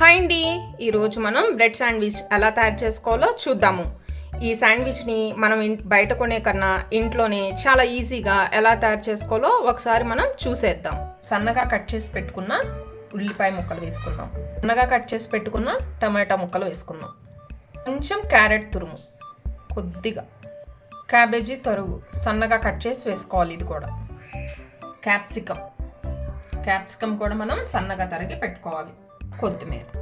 Hi అండి. ఈరోజు మనం బ్రెడ్ శాండ్విచ్ ఎలా తయారు చేసుకోవాలో చూద్దాము. ఈ శాండ్విచ్ని మనం బయట కొనే కన్నా ఇంట్లోనే చాలా ఈజీగా ఎలా తయారు చేసుకోవాలో ఒకసారి మనం చూసేద్దాం. సన్నగా కట్ చేసి పెట్టుకున్న ఉల్లిపాయ ముక్కలు వేసుకుందాం. సన్నగా కట్ చేసి పెట్టుకున్న టమాటా ముక్కలు వేసుకుందాం. కొంచెం క్యారెట్ తురుము. కొద్దిగా క్యాబేజీ తరుగు సన్నగా కట్ చేసి వేసుకోవాలి ఇది కూడా. క్యాప్సికమ్ క్యాప్సికమ్ కూడా మనం సన్నగా తరిగి పెట్టుకోవాలి. కొత్తిమీర.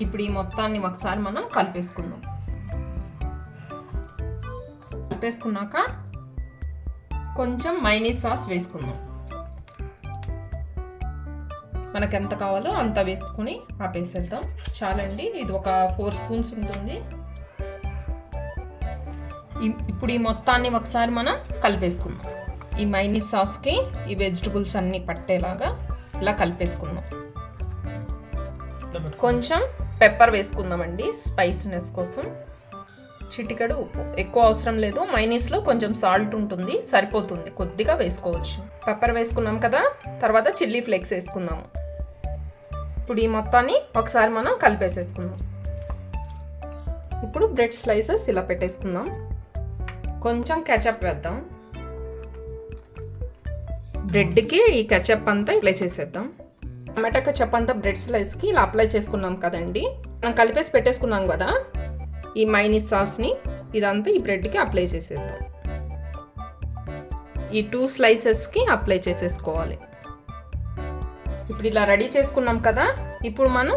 ఇప్పుడు ఈ మొత్తాన్ని ఒకసారి మనం కలిపేసుకుందాం. కలిపేసుకున్నాక కొంచెం మైనీస్ సాస్ వేసుకుందాం. మనకు ఎంత కావాలో అంత వేసుకుని ఆపేసేద్దాం. చాలండి ఇది ఒక ఫోర్ స్పూన్స్ ఉంటుంది. ఇప్పుడు ఈ మొత్తాన్ని ఒకసారి మనం కలిపేసుకుందాం. ఈ మైనీస్ సాస్కి ఈ వెజిటబుల్స్ అన్నీ పట్టేలాగా ఇలా కలిపేసుకుందాం. కొంచెం పెప్పర్ వేసుకుందామండి స్పైసీనెస్ కోసం. చిటికడు ఉప్పు. ఎక్కువ అవసరం లేదు. మైనీస్లో కొంచెం సాల్ట్ ఉంటుంది సరిపోతుంది. కొద్దిగా వేసుకోవచ్చు. పెప్పర్ వేసుకున్నాం కదా తర్వాత చిల్లీ ఫ్లేక్స్ వేసుకుందాము. ఇప్పుడు ఈ మొత్తాన్ని ఒకసారి మనం కలిపేసేసుకుందాం. ఇప్పుడు బ్రెడ్ స్లైసెస్ ఇలా పెట్టేసుకుందాం. కొంచెం కెచప్ వేద్దాం. బ్రెడ్కి ఈ కెచప్ అంతా ఇలా చేసేద్దాం. టమాటా చెప్పంత అంతా బ్రెడ్ స్లైస్కి ఇలా అప్లై చేసుకున్నాం కదండి. మనం కలిపేసి పెట్టేసుకున్నాం కదా ఈ మైనీస్ సాస్ని ఇదంతా ఈ బ్రెడ్కి అప్లై చేసేద్దాం. ఈ టూ స్లైసెస్కి అప్లై చేసేసుకోవాలి. ఇప్పుడు ఇలా రెడీ చేసుకున్నాం కదా ఇప్పుడు మనం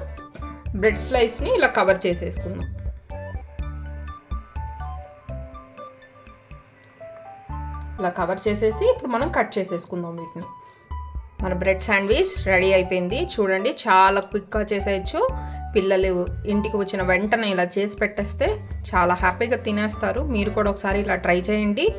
బ్రెడ్ స్లైస్ని ఇలా కవర్ చేసేసుకుందాం. ఇలా కవర్ చేసేసి ఇప్పుడు మనం కట్ చేసేసుకుందాం వీటిని. మన బ్రెడ్ శాండ్విచ్ రెడీ అయిపోయింది. చూడండి చాలా క్విక్గా చేసేయచ్చు. పిల్లలు ఇంటికి వచ్చిన వెంటనే ఇలా చేసి పెట్టేస్తే చాలా హ్యాపీగా తినేస్తారు. మీరు కూడా ఒకసారి ఇలా ట్రై చేయండి.